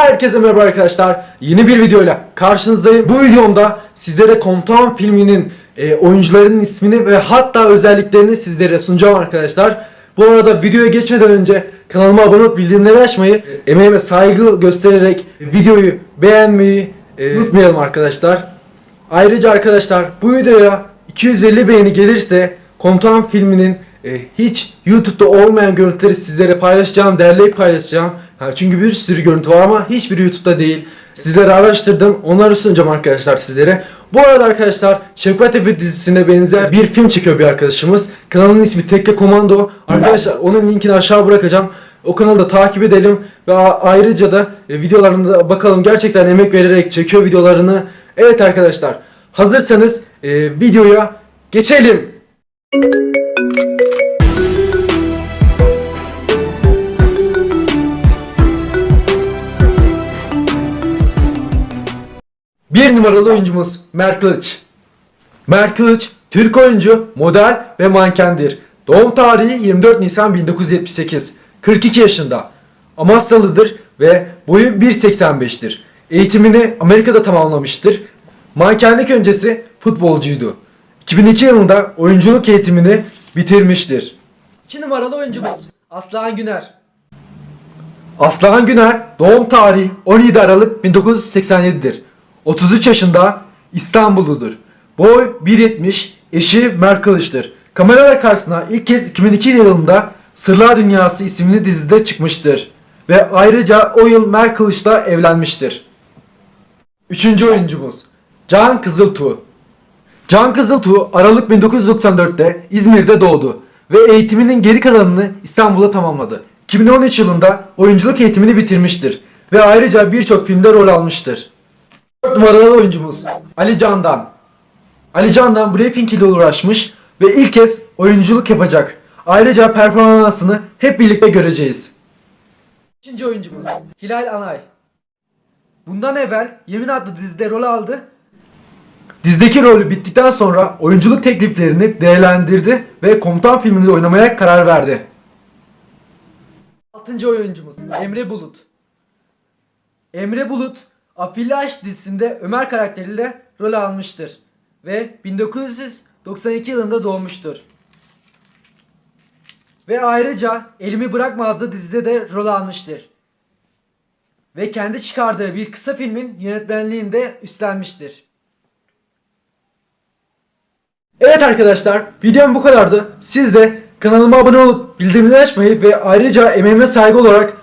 Herkese merhaba arkadaşlar. Yeni bir videoyla karşınızdayım. Bu videomda sizlere Komutan filminin e, oyuncularının ismini ve hatta özelliklerini sizlere sunacağım arkadaşlar. Bu arada videoya geçmeden önce kanalıma abone olup bildirimleri açmayı, emeğime saygı göstererek videoyu beğenmeyi e, unutmayalım arkadaşlar. Ayrıca arkadaşlar bu videoya 250 beğeni gelirse Komutan filminin e, hiç YouTube'da olmayan görüntüleri sizlere paylaşacağım, derleyip paylaşacağım. Ha, çünkü bir sürü görüntü var ama hiçbiri YouTube'da değil. Sizlere araştırdım, onları sunacağım arkadaşlar sizlere. Bu arada arkadaşlar Şefkat Tepe dizisine benzer bir film çekiyor bir arkadaşımız. Kanalın ismi Tekke Komando. Arkadaşlar onun linkini aşağı bırakacağım. O kanalı da takip edelim ve ayrıca da e, videolarına da bakalım gerçekten emek vererek çekiyor videolarını. Evet arkadaşlar hazırsanız e, videoya geçelim. Bir numaralı oyuncumuz Mert Kılıç. Türk oyuncu, model ve mankendir. Doğum tarihi 24 Nisan 1978. 42 yaşında. Amasyalıdır ve boyu 1.85'tir. Eğitimini Amerika'da tamamlamıştır. Mankenlik öncesi futbolcuydu. 2002 yılında oyunculuk eğitimini bitirmiştir. 2 numaralı oyuncumuz Aslan Güner. Aslan Güner doğum tarihi 17 Aralık 1987'dir. 33 yaşında İstanbulludur. Boy 1.70, eşi Mert Kılıç'tır. Kameralar karşısına ilk kez 2002 yılında Sırlar Dünyası isimli dizide çıkmıştır. Ve ayrıca o yıl Mert Kılıç'la evlenmiştir. Üçüncü oyuncumuz Can Kızıltuğ. Can Kızıltuğ Aralık 1994'te İzmir'de doğdu ve eğitiminin geri kalanını İstanbul'da tamamladı. 2013 yılında oyunculuk eğitimini bitirmiştir ve ayrıca birçok filmde rol almıştır. 4 numaralı oyuncumuz Ali Candan. Ali Candan Breaking ile uğraşmış ve ilk kez oyunculuk yapacak. Ayrıca performansını hep birlikte göreceğiz. 5. oyuncumuz Hilal Anay. Bundan evvel Yemin adlı dizide rol aldı Dizdeki rolü bittikten sonra oyunculuk tekliflerini değerlendirdi ve komutan filminde oynamaya karar verdi. 6. oyuncumuz Emre Bulut. Emre Bulut Afilli Aşk dizisinde Ömer karakteriyle rol almıştır ve 1992 yılında doğmuştur. Ve ayrıca Elimi Bırakma adlı dizide de rol almıştır. Ve kendi çıkardığı bir kısa filmin yönetmenliğinde üstlenmiştir. Evet arkadaşlar videom bu kadardı. Siz de kanalıma abone olup bildirimleri açmayı ve ayrıca emeğime saygı olarak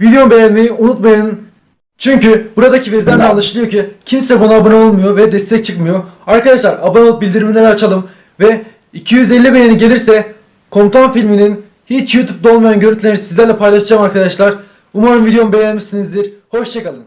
videomu beğenmeyi unutmayın. Çünkü buradaki birden de anlaşılıyor ki kimse bana abone olmuyor ve destek çıkmıyor. Arkadaşlar abone olup bildirimleri açalım ve 250 beğeni gelirse Komutan filminin hiç YouTube'da olmayan görüntülerini sizlerle paylaşacağım arkadaşlar. Umarım videomu beğenmişsinizdir. Hoşçakalın.